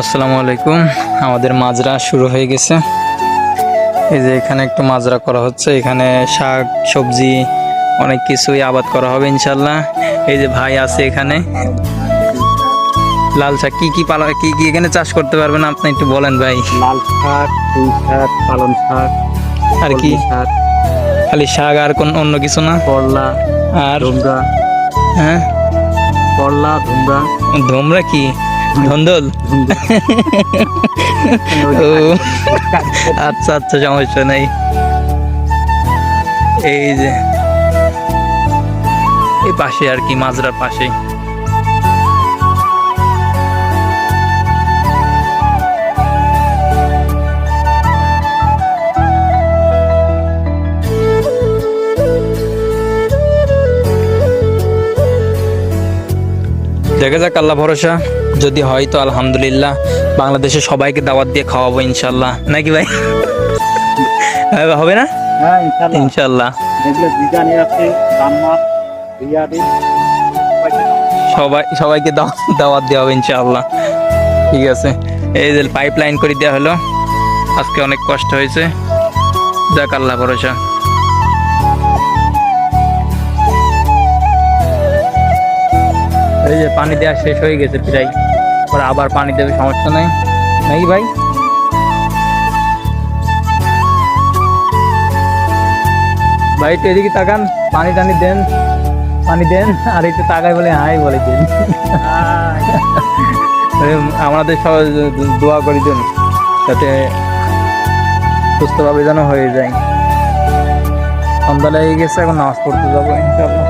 আসসালামু আলাইকুম। আমাদের মাজরা শুরু হয়ে গেছে। এই যে এখানে একটু মাজরা করা হচ্ছে। এখানে শাক সবজি অনেক কিছুই আবাদ করা হবে ইনশাল্লাহ এই যে ভাই আছে এখানে। লাল শাক কি কি পালা কি কি এখানে চাষ করতে পারবেন আপনি একটু বলেন ভাই। লাল শাক পুঁই শাক পালন শাক আর কি? শাক। খালি শাক আর কোন অন্য কিছু না? করলা আর ধুমরা। হ্যাঁ? করলা ধুমরা। ধোমরা কি? ধন্দল? ও আচ্ছা আচ্ছা সমস্যা নেই। এই যে এই পাশে আর কি মাজরার পাশে দেখা যাক আল্লাহ ভরসা। যদি হয় তো আলহামদুলিল্লাহ। বাংলাদেশে সবাইকে দাওয়াত দিয়ে খাওয়াবো ইনশাল্লাহ নাকি ভাই? হ্যাঁ, হবে না? হ্যাঁ ইনশাল্লাহ ইনশাল্লাহ সবাই সবাইকে দাও- দাওয়াত দেওয়া হবে ইনশাআল্লাহ। ঠিক আছে। এই যে পাইপ লাইন করে দেওয়া হলো। আজকে অনেক কষ্ট হয়েছে। যাক আল্লাহ ভরসা। এই যে পানি দেওয়া শেষ হয়ে গেছে প্রায়। পরে আবার পানি দেবে সমস্যা নাই। নাকি ভাই? ভাই একটু এদিকে তাকান পানি টানি দেন পানি দেন আর একটু তাকাই বলে হাই বলে দেন। আমাদের সবাই দোয়া করে দিন যাতে সুস্থভাবে যেন হয়ে যায়। সন্ধ্যা লেগে গেছে এখন নামাজ পড়তে যাব ইনশাল্লাহ